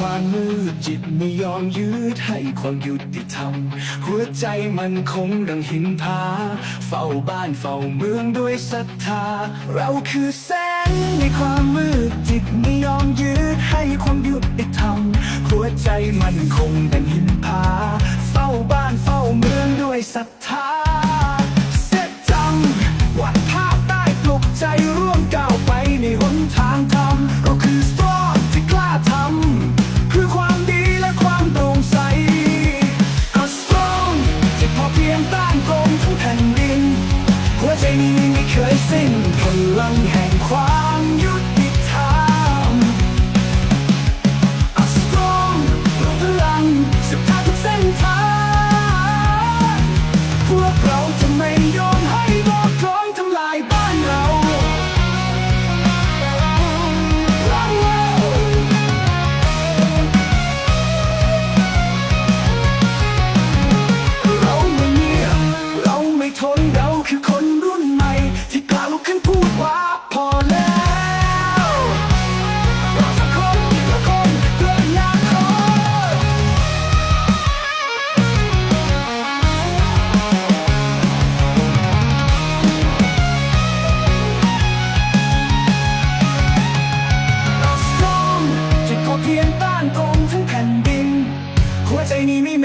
ความมืดจิตไม่ยอมยืดให้ความยุติธรรม หัวใจมันคงดังหินผาเฝ้าบ้านเฝ้าเมืองด้วยศรัทธา เราคือแสงในความมืดจิตไม่ยอมยืดให้ความยุติธรรม หัวใจมันคงดังหิน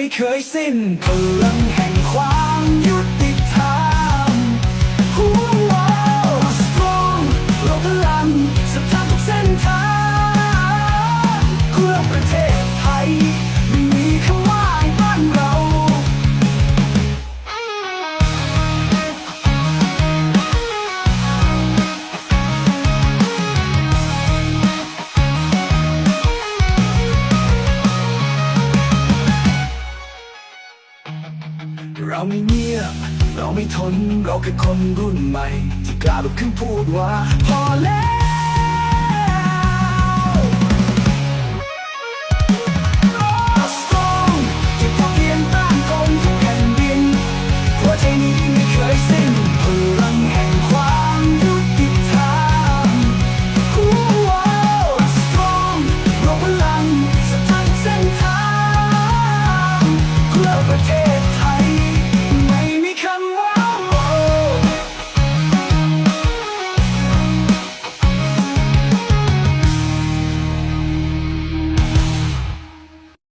ไม่เคยสิ้นพลังแห่งความยุติธรรมหัวเราสตรองเราพลังสถาทุกเส้น เราไม่เงียบ เราไม่ทน เราแค่คนรุ่นใหม่ ที่กล้าลุกขึ้นพูดว่า พอแล้ว